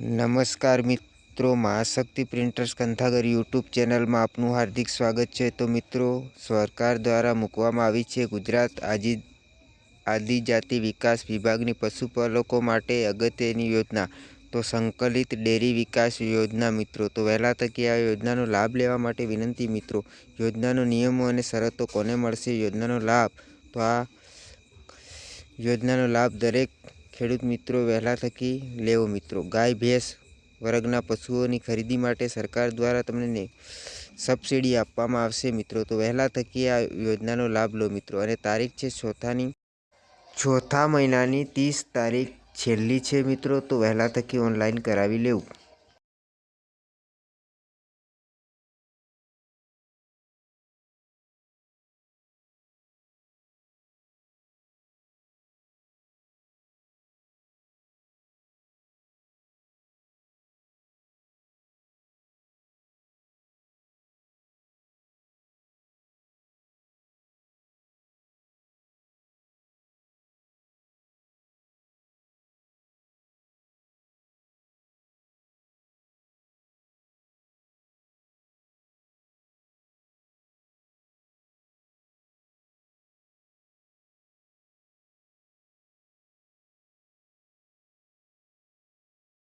નમસ્કાર મિત્રો, Mahashakti printers કંથાગર YouTube ચેનલમાં આપનું હાર્દિક સ્વાગત છે. તો મિત્રો, સરકાર દ્વારા મૂકવામાં આવી છે ગુજરાત આજી આદિજાતિ વિકાસ વિભાગની પશુપાલકો માટે અગત્યની યોજના. તો સંકલિત ડેરી વિકાસ યોજના મિત્રો, તો વહેલા તકે આ યોજનાનો લાભ લેવા માટે વિનંતી મિત્રો. યોજનાનો નિયમો અને શરતો કોને મળશે? યોજનાનો લાભ? તો આ યોજનાનો લાભ દરેક ખેડૂત મિત્રો વહેલા થકી લેવો મિત્રો. ગાય, ભેંસ, વર્ગના પશુઓની ખરીદી માટે સરકાર દ્વારા તમને સબસિડી આપવામાં આવશે મિત્રો. તો વહેલા થકી આ યોજનાનો લાભ લો મિત્રો. અને તારીખ છે ચોથાની, ચોથા મહિનાની ત્રીસ તારીખ છેલ્લી છે મિત્રો. તો વહેલા થકી ઓનલાઈન કરાવી લેવું.